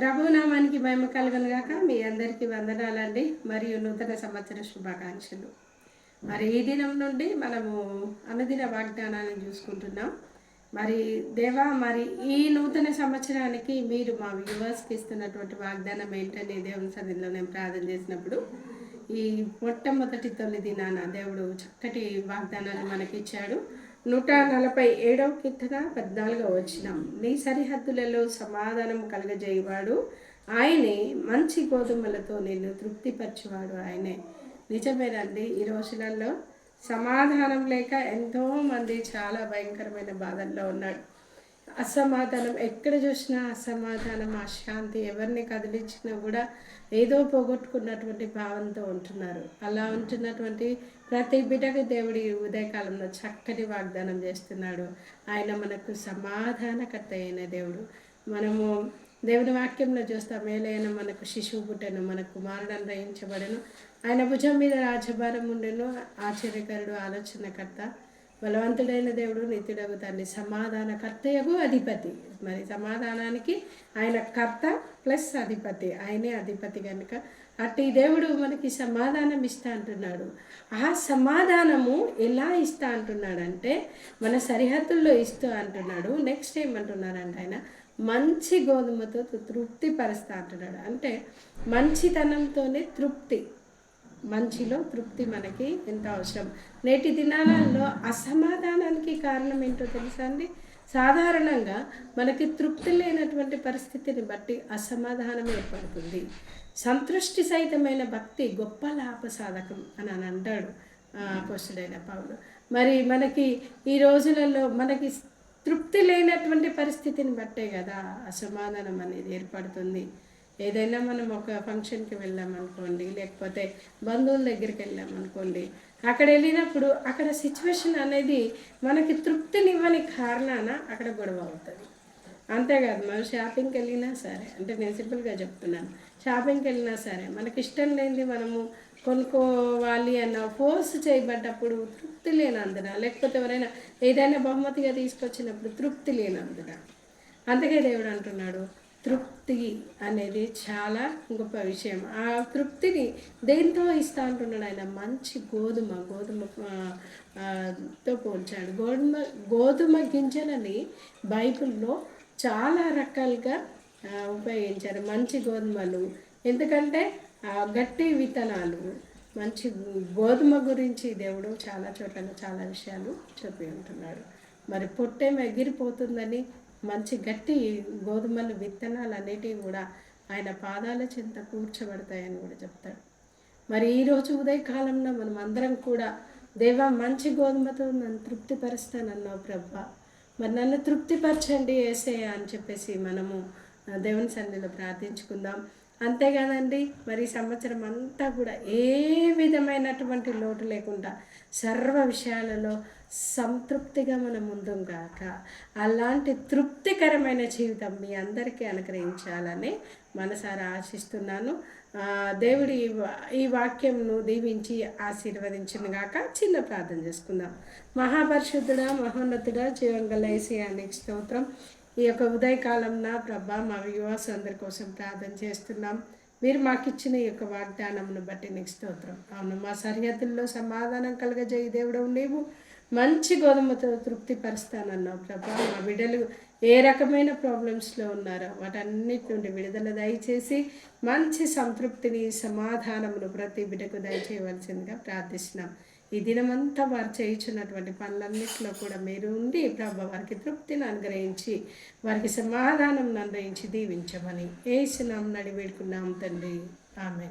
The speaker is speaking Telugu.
ప్రభునామానికి మహిమ కలుగునుగాక మీ అందరికీ వందనాలండి. మరియు నూతన సంవత్సర శుభాకాంక్షలు. మరి ఈ దినం నుండి మనము అనుదిన వాగ్దానాన్ని చూసుకుంటున్నాం. మరి దేవా మరి ఈ నూతన సంవత్సరానికి మీరు మా వ్యూవర్స్కి ఇస్తున్నటువంటి వాగ్దానం ఏంటని దేవుని సన్నిధిలో నేను ప్రార్థన చేసినప్పుడు ఈ మొట్టమొదటి తొలి దినాన దేవుడు చక్కటి వాగ్దానాన్ని మనకిచ్చాడు. నూట నలభై ఏడవ కీర్తన పద్నాలుగవ వచ్చినం నీ సరిహద్దులలో సమాధానం కలగజేయవాడు ఆయనే మంచి గోధుమలతో నిన్ను తృప్తిపరచేవాడు ఆయనే. నిజమేనండి ఈ రోజులలో సమాధానం లేక ఎంతోమంది చాలా భయంకరమైన బాధల్లో ఉన్నాడు అసమాధానం ఎక్కడ చూసినా అసమాధానం అశాంతి ఎవరిని కదిలించినా కూడా ఏదో పోగొట్టుకున్నటువంటి భావంతో ఉంటున్నారు. అలా ఉంటున్నటువంటి ప్రతి బిడ్డకు దేవుడి ఉదయకాలంలో చక్కటి వాగ్దానం చేస్తున్నాడు. ఆయన మనకు సమాధానకర్త అయిన దేవుడు. మనము దేవుని వాక్యంలో చూస్తాం మేలైన మనకు శిశువు పుట్టను మన కుమారుడు అనుగ్రహించబడను ఆయన భుజం మీద రాజభారం ఉండెను ఆశ్చర్యకరుడు ఆలోచనకర్త. బలవంతుడైన దేవుడు నిత్యుడగు తండ్రి సమాధానకర్తయగు అధిపతి. మరి సమాధానానికి ఆయన కర్త ప్లస్ అధిపతి. ఆయనే అధిపతి కనుక అట్టి దేవుడు మనకి సమాధానం ఇస్తా అంటున్నాడు. ఆ సమాధానము ఎలా ఇస్తా అంటున్నాడంటే మన సరిహద్దుల్లో ఇస్తూ అంటున్నాడు. నెక్స్ట్ ఏమంటున్నాడంటే ఆయన మంచి గోధుమతో తృప్తి పరుస్తా అంటున్నాడు. అంటే మంచితనంతోనే తృప్తి. మంచిలో తృప్తి మనకి ఎంత అవసరం? నేటి దినాలలో అసమాధానానికి కారణం ఏంటో తెలుసా అండి? సాధారణంగా మనకి తృప్తి లేనటువంటి పరిస్థితిని బట్టి అసమాధానం ఏర్పడుతుంది. సంతృష్టి సహితమైన భక్తి గొప్ప లాభసాధకం అని అని అంటాడు పోస్టుడైన పావులు మరి మనకి ఈ రోజులలో మనకి తృప్తి లేనటువంటి పరిస్థితిని బట్టే కదా అసమాధానం అనేది ఏర్పడుతుంది. ఏదైనా మనం ఒక ఫంక్షన్కి వెళ్ళామనుకోండి లేకపోతే బంధువుల దగ్గరికి వెళ్ళామనుకోండి అక్కడ వెళ్ళినప్పుడు అక్కడ సిచ్యువేషన్ అనేది మనకి తృప్తినివ్వని కారణాన అక్కడ గొడవ అవుతుంది. అంతేకాదు మనం షాపింగ్కి వెళ్ళినా సరే అంటే నేను సింపుల్గా చెప్తున్నాను షాపింగ్కి వెళ్ళినా సరే మనకి ఇష్టం లేనిది మనము కొనుక్కోవాలి అన్న ఫోర్స్ చేయబడ్డప్పుడు తృప్తి లేనందున లేకపోతే ఎవరైనా ఏదైనా బహుమతిగా తీసుకొచ్చినప్పుడు తృప్తి లేనందున. అందుకే దేవుడు అంటున్నాడు తృప్తి అనేది చాలా గొప్ప విషయం. ఆ తృప్తిని దేంతో ఇస్తా అంటున్నాడు ఆయన? మంచి గోధుమ గోధుమ తో పోల్చాడు. గోధుమ గోధుమ గింజలని బైబిల్లో చాలా రకాలుగా ఉపయోగించారు. మంచి గోధుమలు. ఎందుకంటే గట్టి విత్తనాలు మంచి గోధుమ గురించి దేవుడు చాలా చోట్ల చాలా విషయాలు చెప్పి ఉంటున్నాడు. మరి పొట్టేం ఎగిరిపోతుందని మంచి గట్టి గోధుమలు విత్తనాలు అనేటివి కూడా ఆయన పాదాల చింత కూర్చబడతాయని కూడా చెప్తాడు. మరి ఈరోజు ఉదయకాలంలో మనం అందరం కూడా దేవా మంచి గోధుమతో నన్ను తృప్తిపరుస్తానన్నావు ప్రభా. మరి నన్ను తృప్తిపరచండి వేసేయ అని చెప్పేసి మనము దేవుని సన్నిధిలో ప్రార్థించుకుందాం. అంతేకాదండి మరి సంవత్సరం అంతా కూడా ఏ విధమైనటువంటి లోటు లేకుండా సర్వ విషయాలలో సంతృప్తిగా మనం ముందుం కాక అలాంటి తృప్తికరమైన జీవితం మీ అందరికీ అనుగ్రహించాలని మనసారా ఆశిస్తున్నాను. దేవుడి ఈ వాక్యంను దీవించి ఆశీర్వదించిన గాక చిన్న ప్రార్థన చేసుకుందాం. మహాపరిశుద్ధుడ మహోన్నతుడ జీవంగల ఏసియానికి స్తోత్రం. ఈ యొక్క ఉదయకాలంన ప్రభా మా వివాస అందరి కోసం ప్రార్థన చేస్తున్నాం. మీరు మాకు ఇచ్చిన ఈ యొక్క వాగ్దానమును బట్టి నీకు స్తోత్రం. అవును మా సరిహద్దుల్లో సమాధానం కలగజేయి దేవుడు నీవు. మంచి గోధుమతో తృప్తిపరుస్తానన్నావు ప్రభా. మా బిడ్డలు ఏ రకమైన ప్రాబ్లమ్స్లో ఉన్నారో వాటన్నిటి నుండి విడుదల దయచేసి మంచి సంతృప్తిని సమాధానమును ప్రతి బిడ్డకు దయచేయవలసిందిగా ప్రార్థిస్తున్నాం. ఈ దినమంతా వారు చేయించున్నటువంటి పనులన్నింటిలో కూడా మీరు ఉండి ప్రభా వారికి తృప్తిని అనుగ్రహించి వారికి సమాధానం అనుగ్రహించి దీవించమని. వేసినాం నడి వేడుకున్నాం తండ్రి. ఆమె